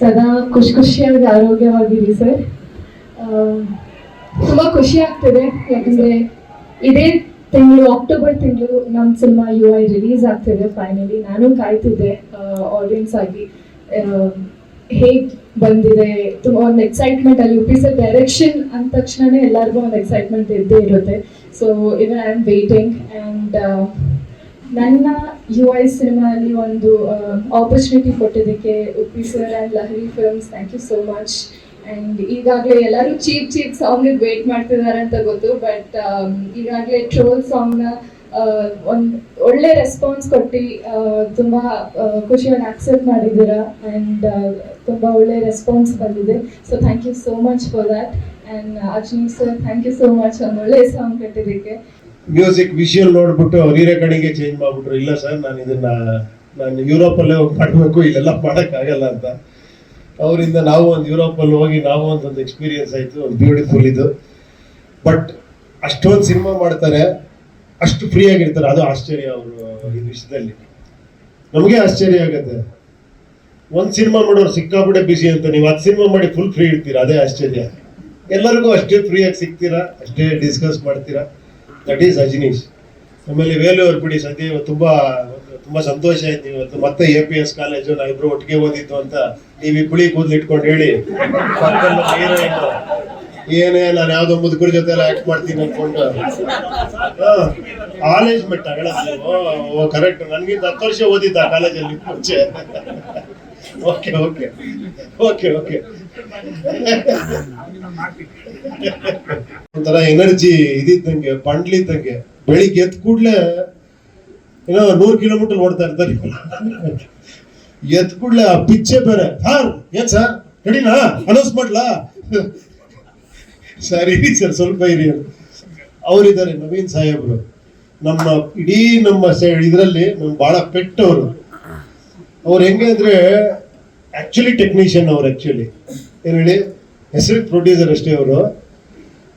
ಸದಾ ಖುಷಿ ಖುಷಿಯಾಗಿ ಆರೋಗ್ಯವಾಗಿರಿ ಸರ್. ತುಂಬ ಖುಷಿ ಆಗ್ತಿದೆ. ಯಾಕಂದರೆ ಇದೇ ತಿಂಗಳು ಅಕ್ಟೋಬರ್ ತಿಂಗಳು ನಮ್ಮ ಸಿನಿಮಾ ಯು ಐ ರಿಲೀಸ್ ಆಗ್ತಿದೆ ಫೈನಲಿ ನಾನು ಕಾಯ್ತಿದ್ದೆ ಆಡಿಯನ್ಸ್ ಆಗಿ. ಹೇಗೆ ಬಂದಿದೆ, ತುಂಬ ಒಂದು ಎಕ್ಸೈಟ್ಮೆಂಟ್ ಅಲ್ಲಿ ಯು ಸರ್ ಡೈರೆಕ್ಷನ್ ಅಂದ ತಕ್ಷಣನೇ ಎಲ್ಲರಿಗೂ ಒಂದು ಎಕ್ಸೈಟ್ಮೆಂಟ್ ಇದ್ದೇ ಇರುತ್ತೆ. So even I am waiting and ನನ್ನ ಯು ಐ ಸಿನಿಮಾದಲ್ಲಿ ಒಂದು ಆಪರ್ಚುನಿಟಿ ಕೊಟ್ಟಿದ್ದಕ್ಕೆ Uppi sir and Lahari films thank you so much and ಈಗಾಗಲೇ ಎಲ್ಲರೂ ಚೀಪ್ ಚೀಪ್ ಸಾಂಗಿಗೆ ವೇಟ್ ಮಾಡ್ತಿದ್ದಾರೆ ಅಂತ ಗೊತ್ತು ಬಟ್ ಈಗಾಗಲೇ ಟ್ರೋಲ್ ಸಾಂಗ್ನ ಒಂದು ಒಳ್ಳೆ ರೆಸ್ಪಾನ್ಸ್ ಕೊಟ್ಟು ತುಂಬ ಖುಷಿಯನ್ನು ಆಕ್ಸೆಪ್ಟ್ ಮಾಡಿದ್ದೀರಾ? ಆ್ಯಂಡ್ ತುಂಬ ಒಳ್ಳೆ ರೆಸ್ಪಾನ್ಸ್ ಬಂದಿದೆ. So thank you so much for that and Ajni sir thank you so much ಒಂದು ಒಳ್ಳೆ ಸಾಂಗ್ ಕಟ್ಟಿದ್ದಕ್ಕೆ. ಮ್ಯೂಸಿಕ್ ವಿಷುವಲ್ ನೋಡ್ಬಿಟ್ಟು ಹೀರೆ ಕಡೆಗೆ ಚೇಂಜ್ ಮಾಡ್ಬಿಟ್ರು. ಇಲ್ಲ ಸರ್ ನಾನು ಇದನ್ನ, ನಾನು ಯುರೋಪಲ್ಲೇ ಹೋಗಿ ಮಾಡಬೇಕು, ಇಲ್ಲೆಲ್ಲ ಮಾಡೋಕ್ಕಾಗಲ್ಲ ಅಂತ. ಅವರಿಂದ ನಾವು ಒಂದು ಯುರೋಪಲ್ಲಿ ಹೋಗಿ ನಾವು ಒಂದು ಎಕ್ಸ್ಪೀರಿಯನ್ಸ್ ಆಯಿತು, ಒಂದು ಬ್ಯೂಟಿಫುಲ್ ಇದು. ಬಟ್ ಅಷ್ಟೊಂದು ಸಿನಿಮಾ ಮಾಡ್ತಾರೆ, ಅಷ್ಟು ಫ್ರೀ ಆಗಿರ್ತಾರೆ. ಅದು ಆಶ್ಚರ್ಯ ಅವರು ಈ ವಿಷಯದಲ್ಲಿ. ನಮಗೆ ಆಶ್ಚರ್ಯ ಆಗುತ್ತೆ. ಒಂದು ಸಿನಿಮಾ ಮಾಡೋರು ಸಿಕ್ಕಾಬಿಟ್ಟೆ ಬಿಸಿ ಅಂತ, ನೀವು ಹತ್ತು ಸಿನಿಮಾ ಮಾಡಿ ಫುಲ್ ಫ್ರೀ ಇರ್ತೀರಾ, ಅದೇ ಆಶ್ಚರ್ಯ. ಎಲ್ಲರಿಗೂ ಅಷ್ಟೇ ಫ್ರೀಯಾಗಿ ಸಿಗ್ತೀರಾ, ಅಷ್ಟೇ ಡಿಸ್ಕಸ್ ಮಾಡ್ತೀರಾ. ದಟ್ ಈಸ್ ಅಜನೀಶ್ ಆಮೇಲೆ ವೇಲು ಅವ್ರು ಬಿಡಿ, ಸದ್ಯ ತುಂಬ, ತುಂಬಾ ಸಂತೋಷ ಆಯ್ತು. ಇವತ್ತು ಮತ್ತೆ ಎ ಪಿ ಎಸ್ ಕಾಲೇಜು ನಾವಿಬ್ರು ಒಟ್ಟಿಗೆ ಓದಿದ್ದು ಅಂತ ನೀವು ಬಿಳಿ ಕೂದಲು ಇಟ್ಕೊಂಡು ಹೇಳಿ. ಏನೇ ನಾನು ಯಾವ್ದೋ ಮುದುಕರ ಜೊತೆ ಎಲ್ಲ ಆಕ್ಟ್ ಮಾಡ್ತೀನಿ ಅನ್ಕೊಂಡು. ಕಾಲೇಜ್ ಮೆಟ್ಟ ಕರೆಕ್ಟ್ ನನ್ಗಿಂತ ಹತ್ತು ವರ್ಷ ಓದಿದ್ದ ಕಾಲೇಜಲ್ಲಿ ಮುಂಚೆ. ಓಕೆ ಓಕೆ ಓಕೆ ಓಕೆ ಒಂಥರ ಎನರ್ಜಿ ಇದಿದ್ದಂಗೆ ಬಂಡ್ಲಿದ್ದಂಗೆ ಬೆಳಿಗ್ಗೆ ಎದ್ದ ಕೂಡ್ಲೆ ಏನೋ ನೂರು ಕಿಲೋಮೀಟರ್ ಓಡ್ತಾ ಇರ್ತಾರೆ. ಎದ್ದ ಕೂಡ್ಲೆ ಆ ಪಿಚ್ಚೆ ಬೇರೆ. ಸರ್, ಏನ್ ಸರ್? ರೆಡಿನಾ ಅನೌನ್ಸ್ ಮಾಡ್ಲಾ? ಸರ್, ಇರಿ ಸರ್, ಸ್ವಲ್ಪ ಇರಿ ಅವರಿದ್ದಾರೆ ನವೀನ್ ಸಾಹೇಬ್ರು. ನಮ್ಮ ಇಡೀ ನಮ್ಮ ಇದರಲ್ಲಿ ನಮ್ ಬಹಳ ಪೆಟ್ ಅವರು ಹೆಂಗೆ ಅಂದರೆ ಆಕ್ಚುಲಿ ಟೆಕ್ನಿಷಿಯನ್ ಅವ್ರು ಆಕ್ಚುಲಿ ಏನ್ ಹೇಳಿ? ಹೆಸರು ಪ್ರೊಡ್ಯೂಸರ್ ಅಷ್ಟೇ ಅವರು.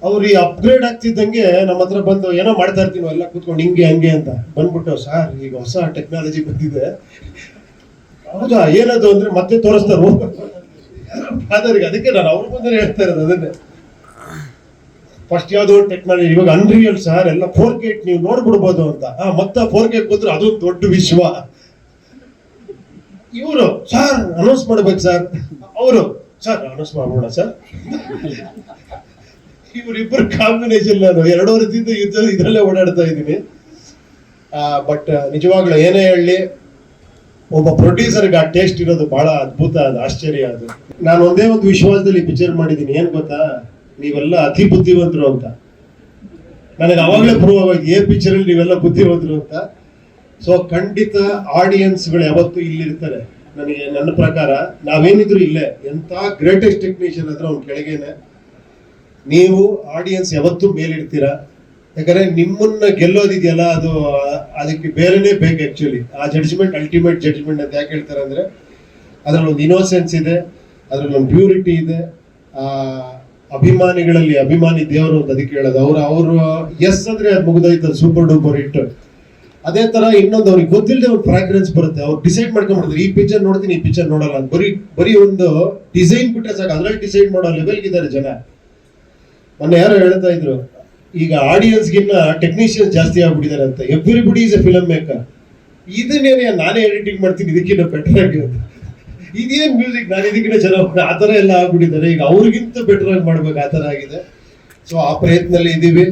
ಅವ್ರು ಈ ಅಪ್ಗ್ರೇಡ್ ಆಗ್ತಿದ್ದಂಗೆ ನಮ್ಮ ಹತ್ರ ಬಂದು ಏನೋ ಮಾಡ್ತಾ ಇರ್ತೀವಿ ಎಲ್ಲ ಕೂತ್ಕೊಂಡು ಹಿಂಗೆ, ಹಂಗೆ ಅಂತ. ಬಂದ್ಬಿಟ್ಟು, ಸರ್, ಈಗ ಹೊಸ ಟೆಕ್ನಾಲಜಿ ಬಂದಿದೆ. ಹೌದಾ? ಏನದು ಅಂದ್ರೆ ಮತ್ತೆ ತೋರಿಸ್ತಾರೆ? ಫಾದರ್ಗೆ ಅದಕ್ಕೆ ನಾನು ಅವ್ರ ಬಂದರೆ ಹೇಳ್ತಾ ಇರೋದು ಅದನ್ನೇ. ಫಸ್ಟ್ ಯಾವುದೋ ಟೆಕ್ನಾಲಜಿ ಇವಾಗ ಅನ್ರಿಯಲ್ ಸರ್, ಎಲ್ಲ ಫೋರ್ ಗೇಟ್ ನೀವು ನೋಡ್ಬಿಡ್ಬೋದು ಅಂತ. ಮತ್ತೆ ಫೋರ್ ಗೇಟ್ ಬಂದ್ರೆ ಅದೊಂದು ದೊಡ್ಡ ವಿಶ್ವ. ಇವರು, ಸರ್ ಅನೌನ್ಸ್ ಮಾಡ್ಬೇಕು, ಸರ್. ಅವರು, ಸರ್ ಅನೌನ್ಸ್ ಮಾಡೋಣ ಸರ್? ಇವರಿಬ್ಬರು ಕಾಂಬಿನೇಷನ್ ನಾನು ಎರಡು ವರ್ಷದಿಂದ ಯುದ್ಧ ಇದರಲ್ಲೇ ಓಡಾಡ್ತಾ ಇದ್ದೀನಿ. ಬಟ್ ನಿಜವಾಗ್ಲೂ ಏನೇ ಹೇಳಿ, ಒಬ್ಬ ಪ್ರೊಡ್ಯೂಸರ್ಗೆ ಆ ಟೇಸ್ಟ್ ಇರೋದು ಬಹಳ ಅದ್ಭುತ, ಅದು ಆಶ್ಚರ್ಯ ಅದು. ನಾನು ಒಂದೇ ಒಂದು ವಿಶ್ವಾಸದಲ್ಲಿ ಪಿಕ್ಚರ್ ಮಾಡಿದ್ದೀನಿ, ಏನು ಗೊತ್ತಾ? ನೀವೆಲ್ಲ ಅತಿ ಬುದ್ಧಿವಂತರು ಅಂತ. ನನಗೆ ಅವಾಗಲೇ ಪ್ರೂವ್ ಆಗಿ ಏ ಪಿಕ್ಚರ್ ಅಲ್ಲಿ ನೀವೆಲ್ಲ ಬುದ್ಧಿವಂತರು ಅಂತ. ಸೊ ಖಂಡಿತ ಆಡಿಯನ್ಸ್ಗಳು ಯಾವತ್ತೂ ಇಲ್ಲಿರ್ತಾರೆ ನನಗೆ ನನ್ನ ಪ್ರಕಾರ ನಾವೇನಿದ್ರು ಇಲ್ಲೇ ಎಂತ ಗ್ರೇಟೆಸ್ಟ್ ಟೆಕ್ನಿಷಿಯನ್ ಹತ್ರ ಅವ್ನ ಕೆಳಗೇನೆ, ನೀವು ಆಡಿಯನ್ಸ್ ಯಾವತ್ತೂ ಮೇಲಿಡ್ತೀರಾ? ಯಾಕಂದ್ರೆ ನಿಮ್ಮನ್ನ ಗೆಲ್ಲೋದಿದೆಯಲ್ಲ, ಅದು, ಅದಕ್ಕೆ ಬೇರೆನೇ ಬೇಕು ಆ್ಯಕ್ಚುಲಿ ಆ ಜಡ್ಜ್ಮೆಂಟ್ ಅಲ್ಟಿಮೇಟ್ ಜಡ್ಜ್ಮೆಂಟ್ ಅಂತ ಯಾಕೆ ಹೇಳ್ತಾರೆ ಅಂದ್ರೆ, ಅದರಲ್ಲಿ ಒಂದು ಇನೋಸೆನ್ಸ್ ಇದೆ, ಅದರಲ್ಲಿ ಒಂದು ಪ್ಯೂರಿಟಿ ಇದೆ, ಆ, ಅಭಿಮಾನಿಗಳಲ್ಲಿ ಅಭಿಮಾನಿ ದೇವರು ಅಂತ ಅದಕ್ಕೆ ಹೇಳೋದು. ಅವರು ಅವರು ಎಸ್ ಅಂದರೆ ಅದು ಮುಗಿದೋಯ್ತು ಸೂಪರ್ ಡೂಪರ್ ಹಿಟ್ ಅದೇ ತರ ಇನ್ನೊಂದು ಅವ್ರಿಗೆ ಗೊತ್ತಿಲ್ಲದೆ ಒಂದು ಫ್ರಾಗ್ರೆನ್ಸ್ ಬರುತ್ತೆ. ಅವ್ರು ಡಿಸೈಡ್ ಮಾಡ್ಕೊಂಡ್ಬಿಡ್ತಾರೆ. ಈ ಪಿಕ್ಚರ್ ನೋಡ್ತೀನಿ, ಈ ಪಿಕ್ಚರ್ ನೋಡಲ್ಲ ಅಂತ. ಬರೀ ಬರೀ ಒಂದು ಡಿಸೈನ್ ಬಿಟ್ಟರೆ ಸಾಕು. ಅದ್ರಲ್ಲಿ ಡಿಸೈಡ್ ಮಾಡೋ ಲೆವೆಲ್ಗೆ ಇದ್ದಾರೆ ಜನ. ಮೊನ್ನೆ ಯಾರೋ ಹೇಳ್ತಾ ಇದ್ರು, ಈಗ ಆಡಿಯನ್ಸ್ ಗಿನ್ನ ಟೆಕ್ನಿಷಿಯನ್ಸ್ ಜಾಸ್ತಿ ಆಗ್ಬಿಟ್ಟಿದ್ದಾರೆ ಅಂತ. Everybody is a film maker ಇದನ್ನೇನೆ ನಾನೇ ಎಡಿಟಿಂಗ್ ಮಾಡ್ತೀನಿ, ಇದಕ್ಕಿಂತ ಬೆಟರ್ ಆಗಿ ಅಂತ. ಇದೇನ್ ಮ್ಯೂಸಿಕ್ ನಾನು ಇದಕ್ಕಿಂತ ಚೆನ್ನಾಗಿ ಆ ಥರ ಎಲ್ಲ ಆಗ್ಬಿಟ್ಟಿದ್ದಾರೆ. ಈಗ ಅವ್ರಿಗಿಂತ ಬೆಟರ್ ಆಗಿ ಮಾಡ್ಬೇಕು. ಆ ಥರ ಆಗಿದೆ. ಸೊ ಆ ಪ್ರಯತ್ನದಲ್ಲಿ ಇದ್ದೀವಿ